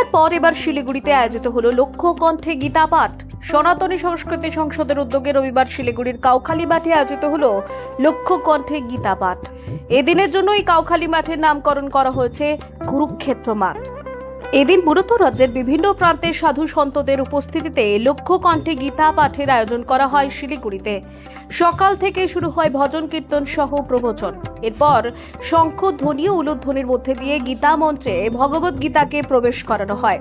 এবার শিলিগুড়িতে আয়োজিত হলো লক্ষ্য কণ্ঠে গীতা পাঠ সনাতনী সংস্কৃতি সংসদের উদ্যোগে রবিবার শিলিগুড়ির কাউখালী মাঠে আয়োজিত হলো লক্ষ্য কণ্ঠে গীতা পাঠ এদিনের জন্য এই কাউখালী মাঠের নামকরণ করা হয়েছে কুরুক্ষেত্র মাঠ। এদিন মূলত রাজ্যের বিভিন্ন প্রান্তের সাধু সন্তদের উপস্থিতিতে লক্ষ্য কণ্ঠে গীতা পাঠের আয়োজন করা হয় শিলিগুড়িতে। সকাল থেকে শুরু হয় ভজন কীর্তন সহ প্রবচন। এরপর শঙ্খ, ধ্বনি ও উলুধ্বনির মধ্যে দিয়ে গীতা মঞ্চে ভগবত গীতাকে প্রবেশ করানো হয়।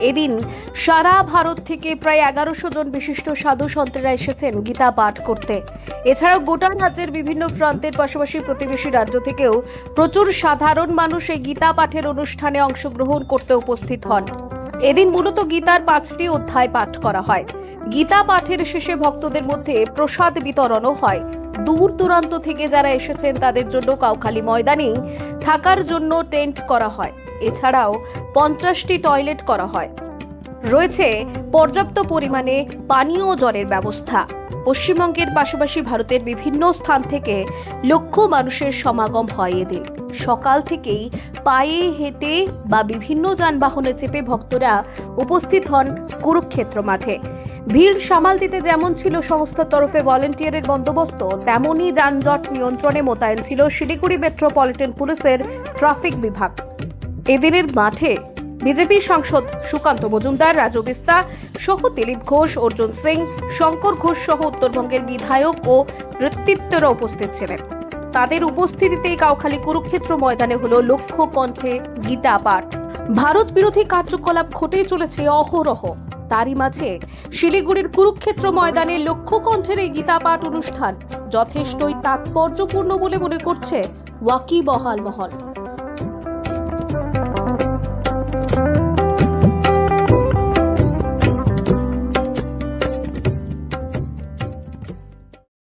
এদিন সারা ভারত থেকে প্রায় এগারোশো জন বিশিষ্ট সাধু সন্তেরা এসেছেন গীতা পাঠ করতে। এছাড়াও গোটা রাজ্যের বিভিন্ন প্রান্তের পাশাপাশি প্রতিবেশী রাজ্য থেকেও প্রচুর সাধারণ মানুষ এই গীতা পাঠের অনুষ্ঠানে অংশগ্রহণ করতে উপস্থিত হন। এদিন মূলত গীতার পাঁচটি অধ্যায় পাঠ করা হয়। গীতা পাঠের শেষে ভক্তদের মধ্যে প্রসাদ বিতরণও হয়। দূর দূরান্ত থেকে যারা এসেছেন তাদের জন্য কাউখালী ময়দানে থাকার জন্য টেন্ট করা হয়। এছাড়াও পঞ্চাশটি টয়লেট করা হয়। রয়েছে পর্যাপ্ত পরিমাণে পানীয় জলের ব্যবস্থা। পশ্চিমবঙ্গের পাশাপাশি ভারতের বিভিন্ন স্থান থেকে লক্ষ মানুষের সমাগম হয় এদিন সকাল থেকেই পায়ে হেঁটে বা বিভিন্ন যানবাহনে চেপে ভক্তরা উপস্থিত হন কুরুক্ষেত্র মাঠে। ভিড় সামাল দিতে যেমন ছিল সংস্থার তরফে ভলেন্টিয়ারের বন্দোবস্ত তেমনই যানজট নিয়ন্ত্রণে মোতায়েন ছিল শিলিগুড়ি মেট্রোপলিটন পুলিশের ট্রাফিক বিভাগ। এদিনের মাঠে বিজেপি সাংসদ সুকান্ত মজুমদার, রাজু বিস্তা সহ দিলীপ ঘোষ, অর্জুন সিং, শঙ্কর ঘোষ সহ উত্তরবঙ্গের বিধায়ক ও নেতৃত্বরা উপস্থিত ছিলেন। তাদের উপস্থিতিতেই কাউখালী কুরুক্ষেত্র ময়দানে হল লক্ষ্য কণ্ঠে গীতা পাঠ। ভারত বিরোধী কার্যকলাপ ঘটেই চলেছে অহরহ। তারই মাঝে শিলিগুড়ির কুরুক্ষেত্র ময়দানে লক্ষ্য কণ্ঠের এই গীতা পাঠ অনুষ্ঠান যথেষ্টই তাৎপর্যপূর্ণ বলে মনে করছে ওয়াকি বহাল মহল।